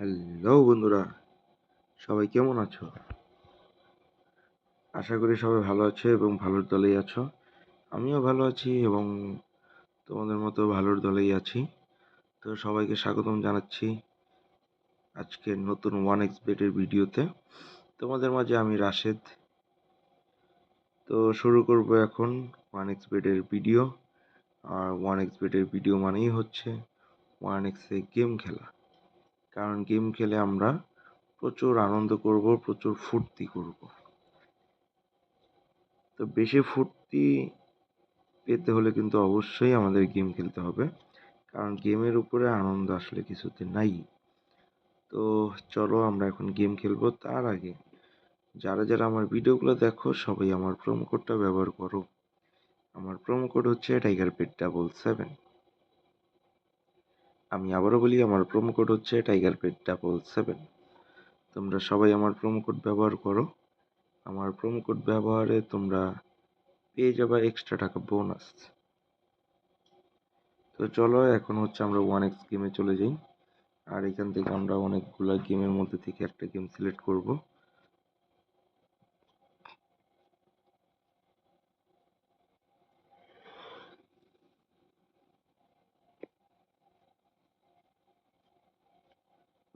Hello বন্ধুরা, সবাই কেমন আছো? আশা করি সবাই ভালো আছো এবং ভালোর দলেই আছো। আমিও ভালো আছি এবং তোমাদের মতো ভালোর দলেই আছি। তো সবাইকে স্বাগতম জানাচ্ছি আজকের নতুন ওয়ান এক্স বেটের ভিডিওতে। তোমাদের মাঝে আমি রাশেদ। তো শুরু করব এখন ওয়ান এক্স বেটের ভিডিও। আর ওয়ান এক্স বেটের ভিডিও মানেই হচ্ছে ওয়ান এক্সে গেম খেলা। কারণ গেম খেলে আমরা প্রচুর আনন্দ করব, প্রচুর ফুর্তি করব। তো বেশি ফুর্তি পেতে হলে কিন্তু অবশ্যই আমাদের গেম খেলতে হবে, কারণ গেমের উপরে আনন্দ আসলে কিছুতে নাই। তো চলো আমরা এখন গেম খেলব। তার আগে যারা যারা আমার ভিডিওগুলো দেখো, সবাই আমার প্রোমো কোডটা ব্যবহার করো। আমার প্রোমো কোড হচ্ছে টাইগার পেট ডাবল সেভেন আমি আবারও বলি, আমার প্রোমো কোড হচ্ছে টাইগার পেট ডাবল সেভেন তোমরা সবাই আমার প্রোমো কোড ব্যবহার করো। আমার প্রোমো কোড ব্যবহারে তোমরা পেয়ে যাবে এক্সট্রা টাকা বোনাস তো চলো, এখন হচ্ছে আমরা ওয়ান এক্স গেমে চলে যাই। আর এখান থেকে আমরা অনেকগুলো গেমের মধ্যে থেকে একটা গেম সিলেক্ট করব।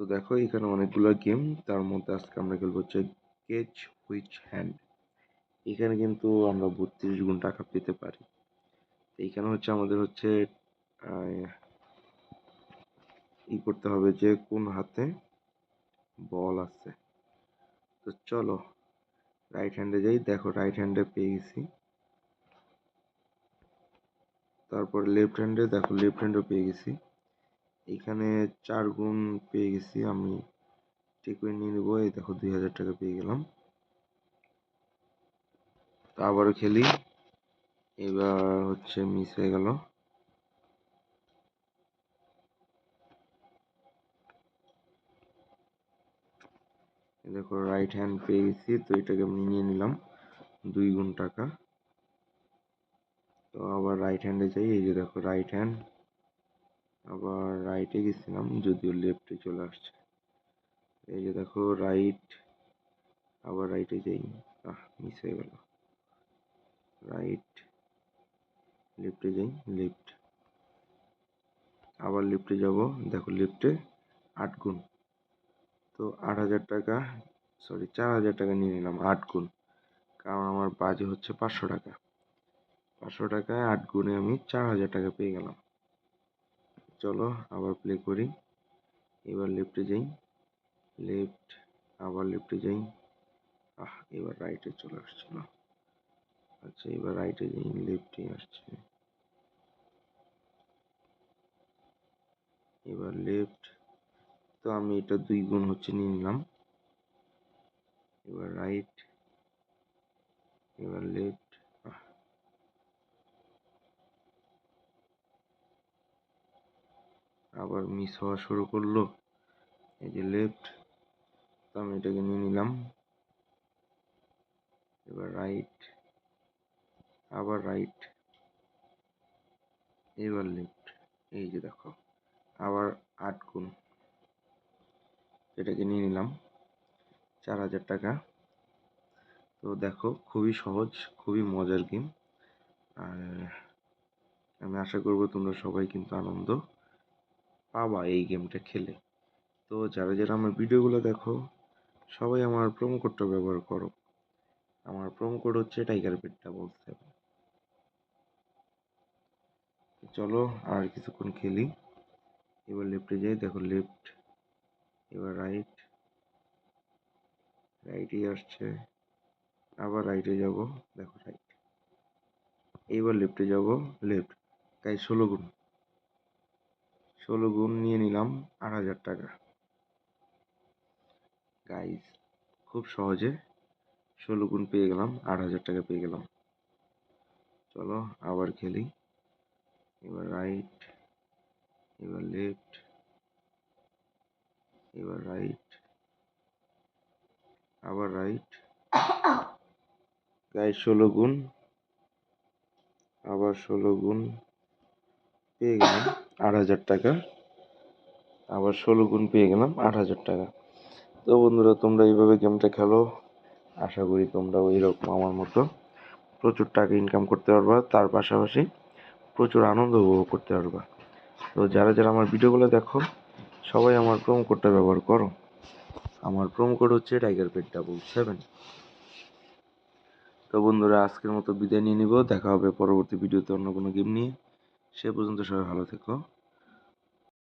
তো দেখো, এখানে অনেকগুলো গেম তার মধ্যে আজকে আমরা খেলব হচ্ছে কেচ হুইচ হ্যান্ড এখানে কিন্তু আমরা বত্রিশ গুণ টাকা পেতে পারি। এইখানে হচ্ছে আমাদের হচ্ছে ই করতে হবে যে কোন হাতে বল আছে। তো চলো রাইট হ্যান্ডে যাই। দেখো রাইট হ্যান্ডে পেয়ে গেছি। তারপর লেফট হ্যান্ডে দেখো লেফট হ্যান্ডও পেয়ে গেছি। এখানে চার গুণ পেয়ে গেছি, আমি ঠিক করে নিয়ে নেব। এই দেখো দুই হাজার টাকা পেয়ে গেলাম। তো আবারও খেলি। এবার হচ্ছে মিস হয়ে গেল। দেখো রাইট হ্যান্ড পেয়ে গেছি, তো এটাকে আমি নিয়ে নিলাম দুই গুণ টাকা। তো আবার রাইট হ্যান্ডে যাই, এই যে দেখো রাইট হ্যান্ড আবার রাইটে গেছিলাম, যদিও লেফটে চলে আসছে। এই যে দেখো রাইট আবার রাইটে যাই। আহ মিস হয়ে গেল। রাইট লেফটে যাই লেফট আবার লেফটে যাব। দেখো লেফটে আট গুণ। তো আট হাজার টাকা সরি চার হাজার টাকা নিয়ে নিলাম আট গুণ। কারণ আমার বাজে হচ্ছে পাঁচশো টাকা। পাঁচশো টাকায় আট গুণে আমি চার হাজার টাকা পেয়ে গেলাম। চলো আবার প্লে করি। এবার লেফটে যাই। লেফট আবার লেফটে যাই। আহ, এবার রাইটে চলে আসছে না। আচ্ছা এবার রাইটে যাই লেফটে আসছে। এবার লেফট তো আমি এটা দুই গুণ হচ্ছে নিয়ে নিলাম। এবার রাইট এবার লেফট আবার মিস হওয়া শুরু করল। এই যে লেফট তো আমি এটাকে নিয়ে নিলাম। এবার রাইট আবার রাইট এবার লেফট এই যে দেখো, আবার আট গুণ। এটাকে নিয়ে নিলাম, চার হাজার টাকা। তো দেখো, খুবই সহজ, খুবই মজার গেম আর আমি আশা করব তোমরা সবাই কিন্তু আনন্দ। পাবা এই গেমটা খেলে। তো যারা যারা আমার ভিডিওগুলো দেখো, সবাই আমার প্রোমো কোডটা ব্যবহার করো। আমার প্রোমো কোড হচ্ছে টাইগার পেট ডাবল সেভেন চলো আর কিছুক্ষণ খেলি। এবার লেফটে যাই, দেখো লেফট এবার রাইট রাইটে আসছে। আবার রাইটে যাব, দেখো রাইট এইবার লেফটে যাব লেফট তাই ষোলো গুণ। ষোলো গুণ নিয়ে নিলাম আট হাজার টাকা। গাইজ খুব সহজে ষোলো গুণ পেয়ে গেলাম, আট হাজার টাকা পেয়ে গেলাম। চলো আবার খেলি। এবার রাইট এবার লেফট এবার রাইট আবার রাইট গায়ে ষোলো গুণ, আবার ষোলো গুণ পেয়ে গেলাম। আট হাজার টাকা। আবার ষোলো গুণ পেয়ে গেলাম আট হাজার টাকা। তো বন্ধুরা, তোমরা এইভাবে গেমটা খেলো। আশা করি তোমরা ওই রকম আমার মতো প্রচুর টাকা ইনকাম করতে পারবা। তার পাশাপাশি প্রচুর আনন্দ উপভোগ করতে পারবা। তো যারা যারা আমার ভিডিওগুলো দেখো, সবাই আমার প্রোমো কোডটা ব্যবহার করো। আমার প্রোমো কোড হচ্ছে টাইগার পেট ডাবল সেভেন তো বন্ধুরা, আজকের মতো বিদায় নিয়ে নিব। দেখা হবে পরবর্তী ভিডিওতে অন্য কোনো গেম নিয়ে। সে পর্যন্ত সবাই ভালো থেকো।